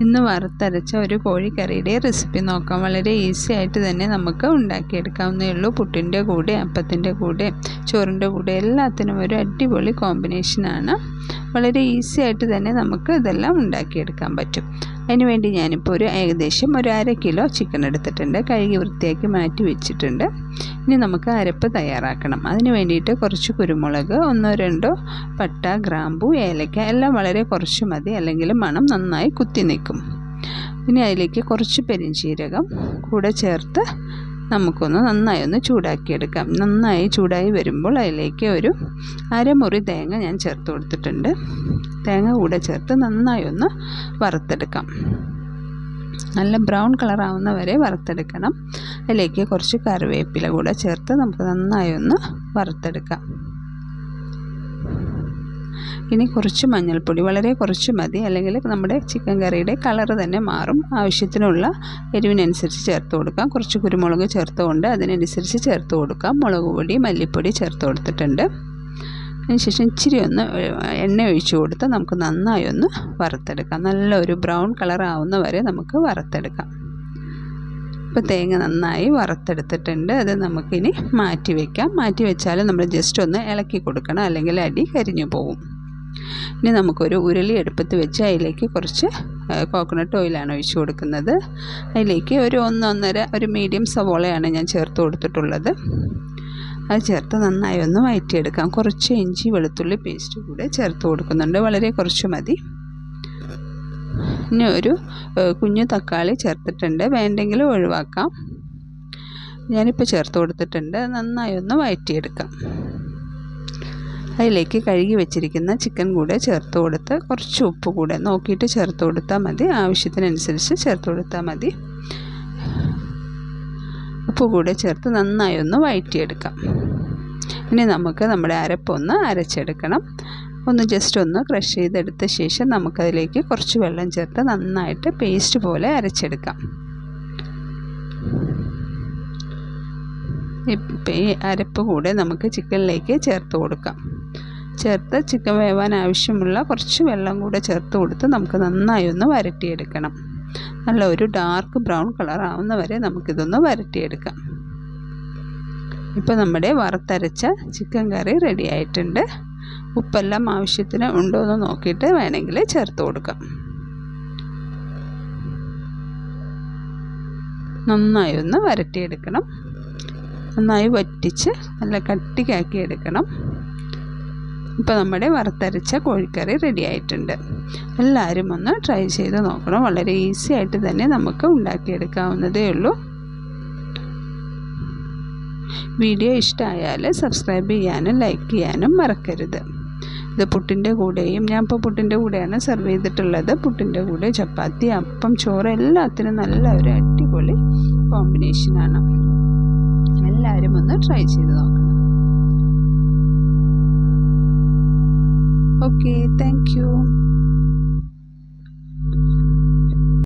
ഇന്ന് വറുത്തരച്ച ഒരു കോഴിക്കറിയുടെ റെസിപ്പി നോക്കാം. വളരെ ഈസി ആയിട്ട് തന്നെ നമുക്ക് ഉണ്ടാക്കിയെടുക്കാവുന്നേ ഉള്ളൂ. പുട്ടിന്റെ കൂടെ അപ്പത്തിന്റെ കൂടെ ചോറിന്റെ കൂടെ എല്ലാത്തിനും ഒരു അടിപൊളി കോമ്പിനേഷനാണ് വളരെ ഈസി ആയിട്ട് തന്നെ നമുക്ക് ഇതെല്ലാം ഉണ്ടാക്കിയെടുക്കാൻ പറ്റും. അതിനുവേണ്ടി ഞാനിപ്പോൾ ഒരു ഏകദേശം ഒരു അര കിലോ ചിക്കൻ എടുത്തിട്ടുണ്ട്. കഴുകി വൃത്തിയാക്കി മാറ്റി വെച്ചിട്ടുണ്ട്. ഇനി നമുക്ക് അരപ്പ് തയ്യാറാക്കണം. അതിന് വേണ്ടിയിട്ട് കുറച്ച് കുരുമുളക് ഒന്നോ രണ്ടോ പട്ട ഗ്രാമ്പു ഏലക്ക എല്ലാം വളരെ കുറച്ച് മതി. അല്ലെങ്കിൽ മണം നന്നായി കുത്തി നിൽക്കും. ഇനി അതിലേക്ക് കുറച്ച് പെരിഞ്ചീരകം കൂടെ ചേർത്ത് നമുക്കൊന്ന് നന്നായി ഒന്ന് ചൂടാക്കിയെടുക്കാം. നന്നായി ചൂടായി വരുമ്പോൾ അതിലേക്ക് ഒരു അരമുറി തേങ്ങ ഞാൻ ചേർത്ത് കൊടുത്തിട്ടുണ്ട്. തേങ്ങ കൂടെ ചേർത്ത് നന്നായി ഒന്ന് വറുത്തെടുക്കാം. നല്ല ബ്രൗൺ കളർ ആവുന്ന വരെ വറുത്തെടുക്കണം. അതിലേക്ക് കുറച്ച് കറിവേപ്പില കൂടെ ചേർത്ത് നമുക്ക് നന്നായി ഒന്ന് വറുത്തെടുക്കാം. ഇനി കുറച്ച് മഞ്ഞൾപ്പൊടി വളരെ കുറച്ച് മതി. അല്ലെങ്കിൽ നമ്മുടെ ചിക്കൻ കറിയുടെ കളർ തന്നെ മാറും. ആവശ്യത്തിനുള്ള എരിവിനനുസരിച്ച് ചേർത്ത് കൊടുക്കാം. കുറച്ച് കുരുമുളക് ചേർത്തുകൊണ്ട് അതിനനുസരിച്ച് ചേർത്ത് കൊടുക്കാം. മുളക് പൊടി മല്ലിപ്പൊടി ചേർത്ത് കൊടുത്തിട്ടുണ്ട്. അതിനുശേഷം ഇച്ചിരി ഒന്ന് എണ്ണ ഒഴിച്ച് കൊടുത്ത് നമുക്ക് നന്നായി ഒന്ന് വറുത്തെടുക്കാം. നല്ലൊരു ബ്രൗൺ കളർ ആവുന്ന വരെ നമുക്ക് വറുത്തെടുക്കാം. ഇപ്പോൾ തേങ്ങ നന്നായി വറുത്തെടുത്തിട്ടുണ്ട്. അത് നമുക്കിനി മാറ്റി വയ്ക്കാം മാറ്റി വെച്ചാൽ നമ്മൾ ജസ്റ്റ് ഒന്ന് ഇളക്കി കൊടുക്കണം. അല്ലെങ്കിൽ അടി കരിഞ്ഞു പോകും ഇനി നമുക്കൊരു ഉരുളി എടുപ്പത്ത് വെച്ച് അതിലേക്ക് കുറച്ച് കോക്കനട്ട് ഓയിലാണ് ഒഴിച്ച് കൊടുക്കുന്നത്. അതിലേക്ക് ഒരു ഒന്നൊന്നര ഒരു മീഡിയം സവോളയാണ് ഞാൻ ചേർത്ത് കൊടുത്തിട്ടുള്ളത്. അത് ചേർത്ത് നന്നായി ഒന്ന് വഴറ്റിയെടുക്കാം കുറച്ച് ഇഞ്ചി വെളുത്തുള്ളി പേസ്റ്റ് കൂടെ ചേർത്ത് കൊടുക്കുന്നുണ്ട്. വളരെ കുറച്ച് മതി. ഇനി ഒരു കുഞ്ഞു തക്കാളി ചേർത്തിട്ടുണ്ട്. വേണ്ടെങ്കിൽ ഒഴിവാക്കാം. ഞാനിപ്പോൾ ചേർത്ത് കൊടുത്തിട്ടുണ്ട്. നന്നായി ഒന്ന് വഴറ്റിയെടുക്കാം അതിലേക്ക് കഴുകി വെച്ചിരിക്കുന്ന ചിക്കൻ കൂടെ ചേർത്ത് കൊടുത്ത് കുറച്ച് ഉപ്പ് കൂടെ നോക്കിയിട്ട് ചേർത്ത് കൊടുത്താൽ മതി. ആവശ്യത്തിനനുസരിച്ച് ചേർത്ത് കൊടുത്താൽ മതി. ഉപ്പ് കൂടെ ചേർത്ത് നന്നായി ഒന്ന് വഴറ്റിയെടുക്കാം ഇനി നമുക്ക് നമ്മുടെ അരപ്പൊന്ന് അരച്ചെടുക്കണം. ഒന്ന് ജസ്റ്റ് ഒന്ന് ക്രഷ് ചെയ്തെടുത്ത ശേഷം നമുക്കതിലേക്ക് കുറച്ച് വെള്ളം ചേർത്ത് നന്നായിട്ട് പേസ്റ്റ് പോലെ അരച്ചെടുക്കാം. ഈ അരപ്പ് കൂടെ നമുക്ക് ചിക്കനിലേക്ക് ചേർത്ത് കൊടുക്കാം. ചേർത്ത് ചിക്കൻ വേവാൻ ആവശ്യമുള്ള കുറച്ച് വെള്ളം കൂടെ ചേർത്ത് കൊടുത്ത് നമുക്ക് നന്നായി ഒന്ന് വരട്ടിയെടുക്കണം. നല്ല ഒരു ഡാർക്ക് ബ്രൗൺ കളർ ആവുന്ന വരെ നമുക്കിതൊന്ന് വരട്ടിയെടുക്കാം. ഇപ്പോൾ നമ്മുടെ വറുത്തരച്ച ചിക്കൻ കറി റെഡി ആയിട്ടുണ്ട്. ഉപ്പെല്ലാം ആവശ്യത്തിന് ഉണ്ടോ എന്ന് നോക്കിയിട്ട് വേണമെങ്കിൽ ചേർത്ത് കൊടുക്കാം. നന്നായി ഒന്ന് വരട്ടിയെടുക്കണം. നന്നായി വറ്റിച്ച് നല്ല കട്ടിക്കാക്കി എടുക്കണം. ഇപ്പോൾ നമ്മുടെ വറുത്തരച്ച കോഴിക്കറി റെഡി ആയിട്ടുണ്ട്. എല്ലാവരും ഒന്ന് ട്രൈ ചെയ്ത് നോക്കണം. വളരെ ഈസി ആയിട്ട് തന്നെ നമുക്ക് ഉണ്ടാക്കിയെടുക്കാവുന്നതേ ഉള്ളൂ. വീഡിയോ ഇഷ്ടമായാൽ സബ്സ്ക്രൈബ് ചെയ്യാനും ലൈക്ക് ചെയ്യാനും മറക്കരുത്. ഇത് പുട്ടിന്റെ കൂടെയും ഞാൻ ഇപ്പോൾ പുട്ടിന്റെ കൂടെയാണ് സെർവ് ചെയ്തിട്ടുള്ളത്. പുട്ടിന്റെ കൂടെ ചപ്പാത്തി അപ്പം ചോറ് എല്ലാത്തിനും നല്ല ഒരു അടിപൊളി കോമ്പിനേഷനാണ് എല്ലാവരും ഒന്ന് ട്രൈ ചെയ്ത് നോക്കണം. Okay, thank you.